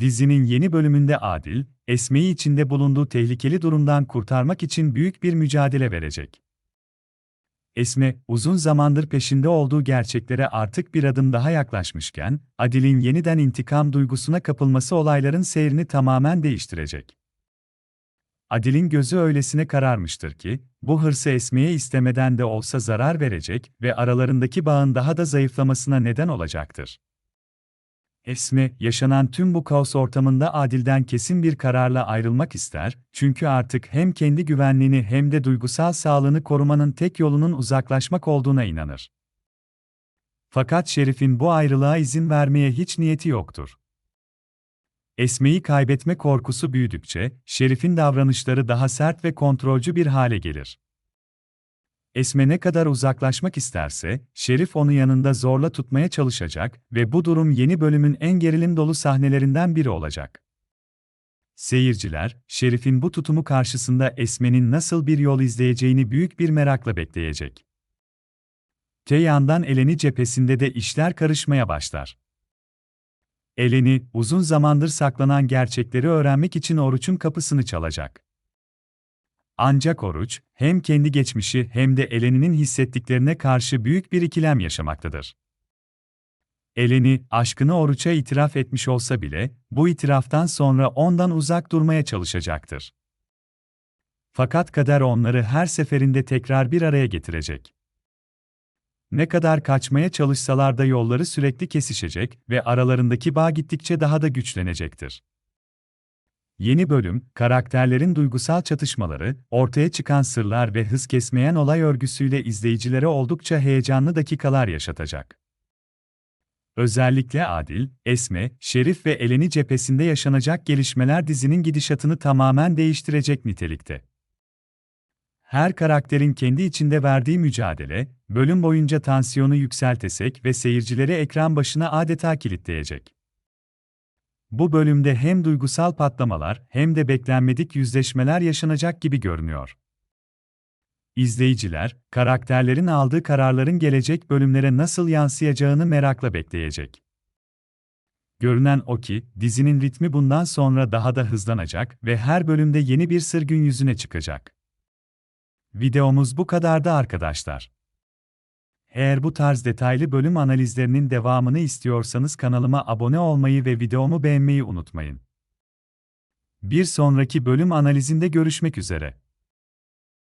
Dizinin yeni bölümünde Adil, Esme'yi içinde bulunduğu tehlikeli durumdan kurtarmak için büyük bir mücadele verecek. Esme, uzun zamandır peşinde olduğu gerçeklere artık bir adım daha yaklaşmışken, Adil'in yeniden intikam duygusuna kapılması olayların seyrini tamamen değiştirecek. Adil'in gözü öylesine kararmıştır ki, bu hırsı Esme'ye istemeden de olsa zarar verecek ve aralarındaki bağın daha da zayıflamasına neden olacaktır. Esme, yaşanan tüm bu kaos ortamında Adil'den kesin bir kararla ayrılmak ister, çünkü artık hem kendi güvenliğini hem de duygusal sağlığını korumanın tek yolunun uzaklaşmak olduğuna inanır. Fakat Şerif'in bu ayrılığa izin vermeye hiç niyeti yoktur. Esme'yi kaybetme korkusu büyüdükçe, Şerif'in davranışları daha sert ve kontrolcü bir hale gelir. Esme ne kadar uzaklaşmak isterse, Şerif onu yanında zorla tutmaya çalışacak ve bu durum yeni bölümün en gerilim dolu sahnelerinden biri olacak. Seyirciler, Şerif'in bu tutumu karşısında Esme'nin nasıl bir yol izleyeceğini büyük bir merakla bekleyecek. Te yandan Eleni cephesinde de işler karışmaya başlar. Eleni, uzun zamandır saklanan gerçekleri öğrenmek için Oruç'un kapısını çalacak. Ancak Oruç, hem kendi geçmişi hem de Eleni'nin hissettiklerine karşı büyük bir ikilem yaşamaktadır. Eleni, aşkını Oruç'a itiraf etmiş olsa bile, bu itiraftan sonra ondan uzak durmaya çalışacaktır. Fakat kader onları her seferinde tekrar bir araya getirecek. Ne kadar kaçmaya çalışsalar da yolları sürekli kesişecek ve aralarındaki bağ gittikçe daha da güçlenecektir. Yeni bölüm, karakterlerin duygusal çatışmaları, ortaya çıkan sırlar ve hız kesmeyen olay örgüsüyle izleyicilere oldukça heyecanlı dakikalar yaşatacak. Özellikle Adil, Esme, Şerif ve Eleni cephesinde yaşanacak gelişmeler dizinin gidişatını tamamen değiştirecek nitelikte. Her karakterin kendi içinde verdiği mücadele, bölüm boyunca tansiyonu yükseltecek ve seyircileri ekran başına adeta kilitleyecek. Bu bölümde hem duygusal patlamalar hem de beklenmedik yüzleşmeler yaşanacak gibi görünüyor. İzleyiciler, karakterlerin aldığı kararların gelecek bölümlere nasıl yansıyacağını merakla bekleyecek. Görünen o ki, dizinin ritmi bundan sonra daha da hızlanacak ve her bölümde yeni bir sır gün yüzüne çıkacak. Videomuz bu kadardı arkadaşlar. Eğer bu tarz detaylı bölüm analizlerinin devamını istiyorsanız kanalıma abone olmayı ve videomu beğenmeyi unutmayın. Bir sonraki bölüm analizinde görüşmek üzere.